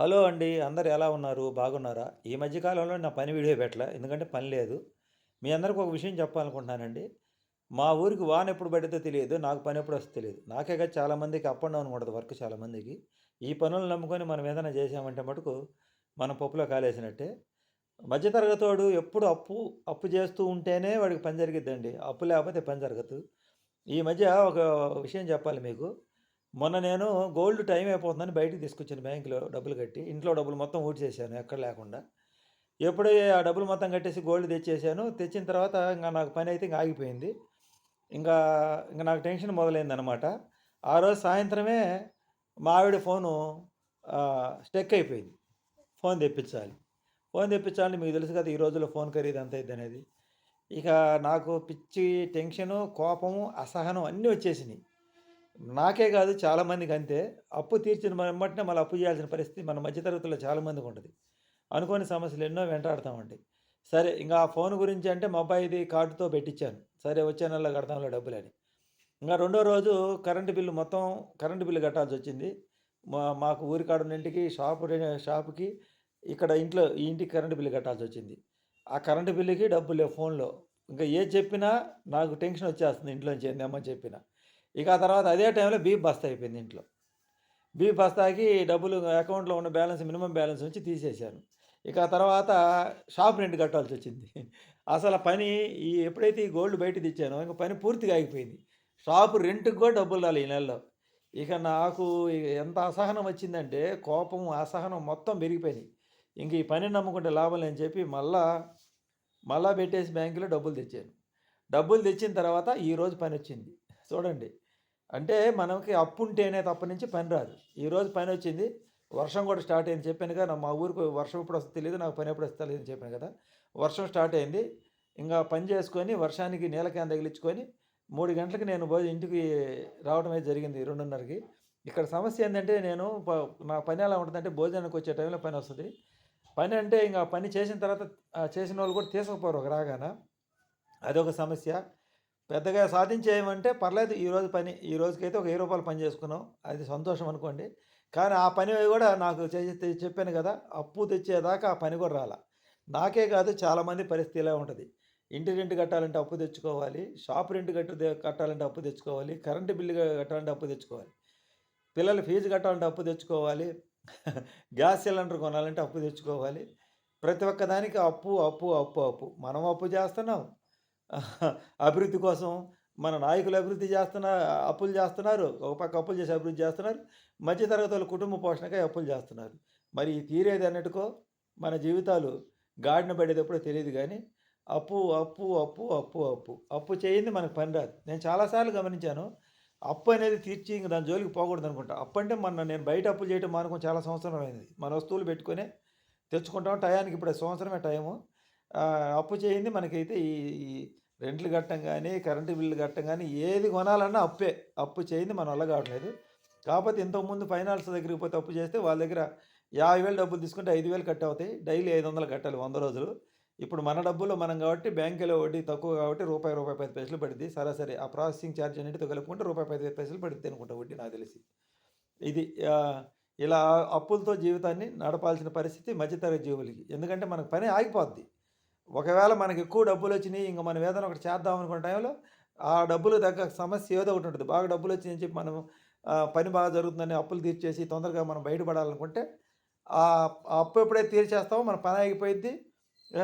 Hello అండి. అందరు ఎలా ఉన్నారు? బాగున్నారా? ఈ మధ్య కాలంలో నా పని వీడియో పెట్టలే ఎందుకంటే పని లేదు. మీ అందరికి ఒక విషయం చెప్పాలనుకుంటున్నానండి. మా ఊరికి వాన ఎప్పుడు పడితే తెలియదు. నాకు పని ఎప్పుడు వస్తే తెలియదు నాకే కదా చాలామందికి అప్ అండ్ డౌన్ ఉండదు వర్క్ చాలామందికి. ఈ పనులను నమ్ముకొని మనం ఏదైనా చేసామంటే మటుకు మనం పప్పులో కాలేసినట్టే. మధ్య వాడు ఎప్పుడు అప్పు, అప్పు చేస్తూ ఉంటేనే వాడికి పని జరిగిద్దండి. అప్పు లేకపోతే పని జరగదు. ఈ మధ్య ఒక విషయం చెప్పాలి మీకు. మొన్న నేను గోల్డ్ టైం అయిపోతుందని బయటికి తీసుకొచ్చాను బ్యాంకులో డబ్బులు కట్టి. ఇంట్లో డబ్బులు మొత్తం ఊడ్చేశాను ఎక్కడ లేకుండా. ఎప్పుడు ఆ డబ్బులు మొత్తం కట్టేసి గోల్డ్ తెచ్చేసాను. తెచ్చిన తర్వాత ఇంకా నాకు పని అయితే ఇంకా ఆగిపోయింది. ఇంకా, ఇంకా నాకు టెన్షన్ మొదలైందనమాట. ఆ రోజు సాయంత్రమే మా ఆవిడ ఫోను స్టెక్ అయిపోయింది. ఫోన్ తెప్పించాలి. ఫోన్ తెప్పించాలని మీకు తెలుసు కదా! ఈ రోజుల్లో ఫోన్ ఖరీదు ఎంత అనేది ఇక నాకు పిచ్చి టెన్షను, కోపము, అసహనం అన్నీ వచ్చేసినాయి నాకే కాదు చాలామందికి అంతే. అప్పు తీర్చిన వెంబటనే మళ్ళీ అప్పు చేయాల్సిన పరిస్థితి మన మధ్య తరగతిలో చాలామందికి ఉంటుంది అనుకోని సమస్యలు ఎన్నో వెంటాడతామండి సరే ఇంకా ఆ ఫోన్ గురించి అంటే మా అబ్బాయిది కార్డుతో పెట్టించాను. సరే వచ్చే నెలలో కడతాంలో డబ్బులని. ఇంకా రెండో రోజు కరెంటు బిల్లు మొత్తం కరెంటు బిల్లు కట్టాల్సి వచ్చింది మా మాకు ఊరికాడ ఉన్న ఇంటికి షాపు షాపుకి ఇక్కడ ఇంట్లో ఈ ఇంటికి కరెంటు బిల్లు కట్టాల్సొచ్చింది. ఆ కరెంటు బిల్లుకి డబ్బులు లేవు ఫోన్‌లో. ఇంకా ఏ చెప్పినా నాకు టెన్షన్ వచ్చేస్తుంది ఇంట్లోంచి ఎన్ని చెప్పినా. ఇక ఆ తర్వాత అదే టైంలో బీ బస్తా అయిపోయింది ఇంట్లో. బీ బస్తాకి డబ్బులు అకౌంట్‌లో ఉన్న బ్యాలెన్స్ మినిమం బ్యాలెన్స్ నుంచి తీసేశారు ఇక ఆ తర్వాత షాప్ రెంట్ కట్టాల్సి వచ్చింది అసలు పని ఈ ఎప్పుడైతే ఈ గోల్డ్ బయట తెచ్చానో ఇంక పని పూర్తిగా ఆగిపోయింది. షాపు రెంట్‌కి కూడా డబ్బులు రాలే ఈ నెలలో. ఇక నాకు ఎంత అసహనం వచ్చిందంటే కోపం, అసహనం మొత్తం పెరిగిపోయినాయి. ఇంక ఈ పనిని నమ్ముకుంటే లాభం లేని చెప్పి మళ్ళా, మళ్ళా పెట్టేసి బ్యాంకులో డబ్బులు తెచ్చాను. డబ్బులు తెచ్చిన తర్వాత ఈరోజు పని వచ్చింది చూడండి. అంటే మనకి అప్పు ఉంటేనే తప్ప నుంచి పని రాదు. ఈరోజు పని వచ్చింది వర్షం కూడా స్టార్ట్ అయింది చెప్పాను కదా మా ఊరికి వర్షం ఎప్పుడు వస్తుంది తెలియదు నాకు పని ఎప్పుడు వస్తుందో అని చెప్పాను కదా! వర్షం స్టార్ట్ అయింది. ఇంకా పని చేసుకొని వర్షానికి నీళ్ళ తగిలించుకొని మూడు గంటలకి నేను భోజనం ఇంటికి రావడం అయితే జరిగింది 2:30కి. ఇక్కడ సమస్య ఏంటంటే నేను ప నా పని ఎలా ఉంటుందంటే భోజనానికి వచ్చే టైంలో పని వస్తుంది పని అంటే ఇంకా పని చేసిన తర్వాత చేసిన వాళ్ళు కూడా తీసుకుపోరు ఒక రాగాన. అదొక సమస్య. పెద్దగా సాధించేయమంటే పర్లేదు ఈరోజు పని. ఈ రోజుకైతే ఒక వెయ్యి రూపాయలు పని చేసుకున్నాం. అది సంతోషం అనుకోండి. కానీ ఆ పని కూడా నాకు చెప్పాను కదా! అప్పు తెచ్చేదాకా ఆ పని కూడా రాల నాకే కాదు చాలామంది పరిస్థితి ఇలా ఉంటుంది ఇంటి రెంట్ కట్టాలంటే అప్పు తెచ్చుకోవాలి. షాప్ రెంట్ కట్టు కట్టాలంటే అప్పు తెచ్చుకోవాలి. కరెంటు బిల్లు కట్టాలంటే అప్పు తెచ్చుకోవాలి. పిల్లల ఫీజు కట్టాలంటే అప్పు తెచ్చుకోవాలి. గ్యాస్ సిలిండర్ కొనాలంటే అప్పు తెచ్చుకోవాలి. ప్రతి ఒక్క దానికి అప్పు, అప్పు, అప్పు, అప్పు. మనం అప్పు చేస్తున్నాం. అభివృద్ధి కోసం మన నాయకులు అభివృద్ధి చేస్తున్నారు అప్పులు చేస్తున్నారు. ఒక పక్క అప్పులు చేసి అభివృద్ధి చేస్తున్నారు. మధ్య వాళ్ళ కుటుంబ పోషణకై అప్పులు చేస్తున్నారు. మరి తీరేది అన్నట్టుకో మన జీవితాలు గాడిన పడేటప్పుడు తెలియదు కానీ అప్పు, అప్పు, అప్పు, అప్పు, అప్పు. అప్పు చేయింది మనకు పని రాదు. నేను చాలాసార్లు గమనించాను. అప్పు అనేది తీర్చి ఇంక దాని జోలికి పోకూడదు అనుకుంటా అప్పు అంటే మన నేను బయట అప్పులు చేయడం మానుకొని చాలా సంవత్సరాలయింది. మన వస్తువులు పెట్టుకొని తెచ్చుకుంటాం. టయానికి ఇప్పుడు సంవత్సరమే టైము. అప్పు చేయింది మనకైతే ఈ రెంట్‌లు కట్టం కానీ కరెంటు బిల్లు కట్టం కానీ ఏది కొనాలన్నా అప్పే. అప్పు చేయింది మన వల్ల కావట్లేదు. కాకపోతే ఇంతకుముందు ఫైనాన్స్ దగ్గరికి పోతే అప్పు చేస్తే వాళ్ళ దగ్గర యాభై వేలు డబ్బులు తీసుకుంటే 5,000 కట్ అవుతాయి. డైలీ 500 కట్టాలి వంద రోజులు. ఇప్పుడు మన డబ్బుల్లో మనం కాబట్టి బ్యాంకులో వడ్డీ తక్కువ కాబట్టి రూపాయి, రూపాయి పది పైసలు పడింది సరాసరి ఆ ప్రాసెసింగ్ చార్జ్ అనేది కలుపుకుంటే రూపాయి 15 పైసలు పడుతుంది అనుకుంటా వడ్డీ నాకు తెలిసి. ఇది ఇలా అప్పులతో జీవితాన్ని నడపాల్సిన పరిస్థితి మధ్య జీవులకి. ఎందుకంటే మనకు పని ఆగిపోద్ది. ఒకవేళ మనకు ఎక్కువ డబ్బులు వచ్చినాయి ఇంక మనం ఏదైనా ఒకటి చేద్దాం అనుకున్న టైంలో ఆ డబ్బులు తగ్గ సమస్య ఏదో ఒకటి ఉంటుంది బాగా డబ్బులొచ్చినాయని చెప్పి మనం పని బాగా జరుగుతుందని అప్పులు తీర్చేసి తొందరగా మనం బయటపడాలనుకుంటే ఆ అప్పు ఎప్పుడైతే తీర్చేస్తామో మన పని ఆగిపోయింది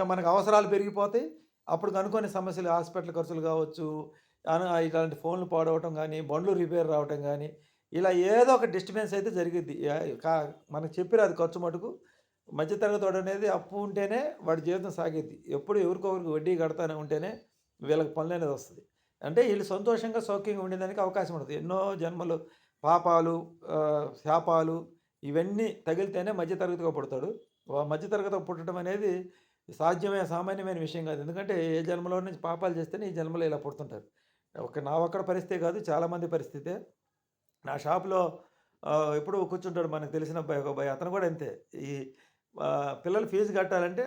మనకు అవసరాలు పెరిగిపోతాయి. అప్పుడు అనుకోని సమస్యలు హాస్పిటల్ ఖర్చులు కావచ్చు, ఇలాంటి ఫోన్‌లు పాడవటం కానీ బండ్లు రిపేర్ రావటం కానీ ఇలా ఏదో ఒక డిస్టర్బెన్స్ అయితే జరిగిద్ది. యాహ్! కా మనకు చెప్పిరాదు ఖర్చు మటుకు. మధ్యతరగతి వాడు అనేది అప్పు ఉంటేనే వాడి జీవితం సాగేది ఎప్పుడు ఎవరికొకరికి వడ్డీ కడతానే ఉంటేనే వీళ్ళకి పనులు అనేది వస్తుంది అంటే వీళ్ళు సంతోషంగా, సౌఖ్యంగా ఉండేదానికి అవకాశం ఉంటుంది ఎన్నో జన్మలు పాపాలు, శాపాలు ఇవన్నీ తగిలితేనే మధ్యతరగతిగా పుడతాడు. మధ్యతరగతి మధ్య తరగతిగా పుట్టడం అనేది సాధ్యమైన సామాన్యమైన విషయం కాదు. ఎందుకంటే ఏ జన్మలో నుంచి పాపాలు చేస్తేనే ఈ జన్మలో ఇలా పుడుతుంటారు. ఒక నా ఒక్కడి పరిస్థితే కాదు చాలామంది పరిస్థితే. నా షాప్‌లో ఆహ్, ఎప్పుడూ కూర్చుంటాడు మనకు తెలిసిన అబ్బాయి ఒక అబ్బాయి. అతను కూడా అంతే. ఈ పిల్లలు ఫీజు కట్టాలంటే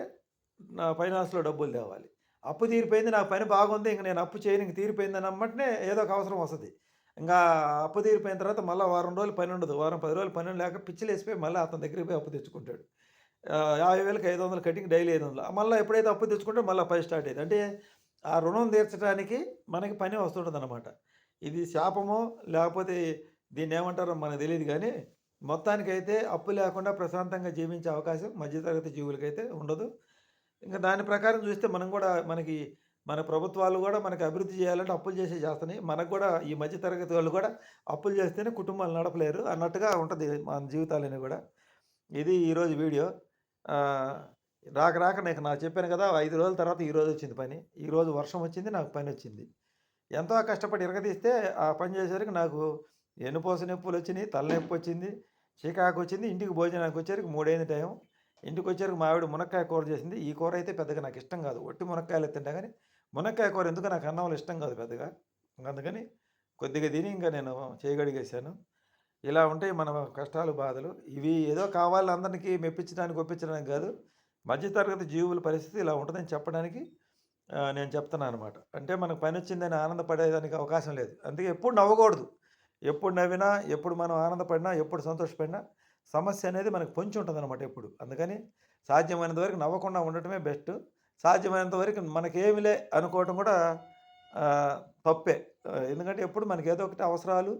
నా ఫైనాన్స్‌లో డబ్బులు తేవాలి. అప్పు తీరిపోయింది. నాకు పని బాగుంది. ఇంక నేను అప్పు చేయను. ఇంక తీరిపోయింది అన్నమాటనే ఏదో ఒక అవసరం వస్తుంది ఇంకా అప్పు తీరిపోయిన తర్వాత మళ్ళీ వారం రోజులు పని ఉండదు వారం పది రోజులు పని లేక పిచ్చిలు వేసిపోయి మళ్ళీ అతని దగ్గరికి పోయి అప్పు తెచ్చుకుంటాడు యాభై వేలకు ఐదు వందలు కటింగ్ డైలీ ఐదు వందలు మళ్ళీ ఎప్పుడైతే అప్పు తెచ్చుకుంటే మళ్ళీ పని స్టార్ట్ అయ్యింది అంటే ఆ రుణం తీర్చడానికి మనకి పని వస్తుంటుంది అనమాట ఇది శాపమో లేకపోతే దీన్ని ఏమంటారో మనకు తెలియదు కానీ మొత్తానికైతే అప్పు లేకుండా ప్రశాంతంగా జీవించే అవకాశం మధ్యతరగతి జీవులకైతే ఉండదు. ఇంకా దాని ప్రకారం చూస్తే మనం కూడా మనకి మన ప్రభుత్వాలు కూడా మనకి అభివృద్ధి చేయాలంటే అప్పులు చేసి చేస్తున్నాయి. మనకు కూడా ఈ మధ్య తరగతి వాళ్ళు కూడా అప్పులు చేస్తేనే కుటుంబాలు నడపలేరు అన్నట్టుగా ఉంటుంది మన జీవితాలని కూడా. ఇది ఈరోజు వీడియో. రాక రాక నాకు నాకు చెప్పాను కదా ఐదు రోజుల తర్వాత ఈరోజు వచ్చింది పని. ఈరోజు వర్షం వచ్చింది నాకు పని వచ్చింది. ఎంతో కష్టపడి ఇరగదీస్తే ఆ పని చేసేసరికి నాకు ఎన్నుపోస నొప్పులు వచ్చినాయి తలనొప్పి వచ్చింది. చికాకు వచ్చింది ఇంటికి భోజనానికి వచ్చేసరికి మూడైంది టైం ఇంటికి వచ్చేసరికి మావిడ మునక్కాయ కూర చేసింది. ఈ కూర అయితే పెద్దగా నాకు ఇష్టం కాదు. ఒట్టి మునక్కాయలు తింటా కానీ మునక్కాయ కూర ఎందుకు నాకు అన్నంలో ఇష్టం కాదు పెద్దగా. అందుకని కొద్దిగా తిని ఇంకా నేను చేయగడిగేశాను ఇలా ఉంటాయి మన కష్టాలు బాధలు. ఇవి ఏదో కావాలి అందరికీ మెప్పించడానికి ఒప్పించడానికి కాదు. మధ్యతరగతి జీవుల పరిస్థితి ఇలా ఉంటుందని చెప్పడానికి నేను చెప్తున్నాను అనమాట అంటే మనకు పని వచ్చిందని ఆనందపడేదానికి అవకాశం లేదు. అందుకే ఎప్పుడు నవ్వకూడదు. ఎప్పుడు నవ్వినా ఎప్పుడు మనం ఆనందపడినా ఎప్పుడు సంతోషపడినా సమస్య అనేది మనకు పొంచి ఉంటుంది అనమాట ఎప్పుడు. అందుకని సాధ్యమైనంత వరకు నవ్వకుండా ఉండటమే బెస్ట్. సాధ్యమైనంత వరకు మనకేమిలే అనుకోవటం కూడా తప్పే. ఎందుకంటే ఎప్పుడు మనకి ఏదో ఒకటి అవసరాలు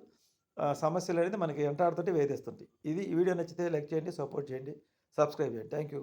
సమస్యలు అనేది మనకి ఎంటాడుతుంటే వేధిస్తుంటాయి. ఇది ఈ వీడియో నచ్చితే లైక్ చేయండి సపోర్ట్ చేయండి సబ్స్క్రైబ్ చేయండి. Thank you.